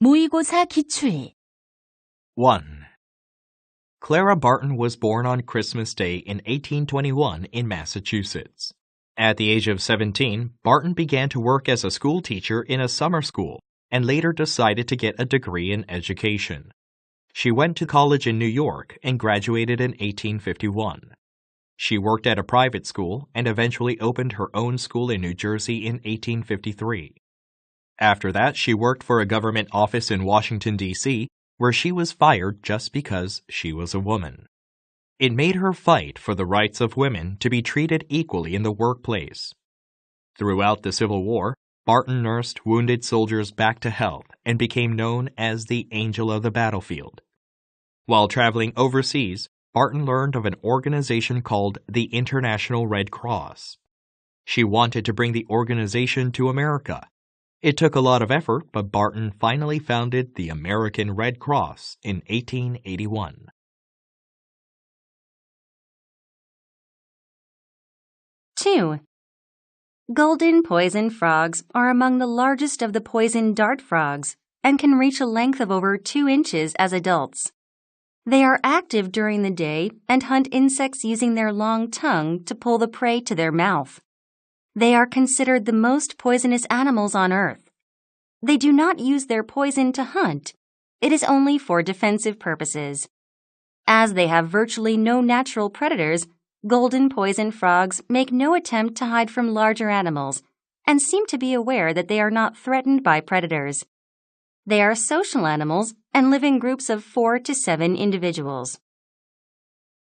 모의고사 기출 1. Clara Barton was born on Christmas Day in 1821 in Massachusetts. At the age of 17, Barton began to work as a school teacher in a summer school and later decided to get a degree in education. She went to college in New York and graduated in 1851. She worked at a private school and eventually opened her own school in New Jersey in 1853. After that, she worked for a government office in Washington, D.C., where she was fired just because she was a woman. It made her fight for the rights of women to be treated equally in the workplace. Throughout the Civil War, Barton nursed wounded soldiers back to health and became known as the Angel of the Battlefield. While traveling overseas, Barton learned of an organization called the International Red Cross. She wanted to bring the organization to America. It took a lot of effort, but Barton finally founded the American Red Cross in 1881. Two. Golden poison frogs are among the largest of the poison dart frogs and can reach a length of over 2 inches as adults. They are active during the day and hunt insects using their long tongue to pull the prey to their mouth. They are considered the most poisonous animals on Earth. They do not use their poison to hunt. It is only for defensive purposes. As they have virtually no natural predators, golden poison frogs make no attempt to hide from larger animals and seem to be aware that they are not threatened by predators. They are social animals and live in groups of four to seven individuals.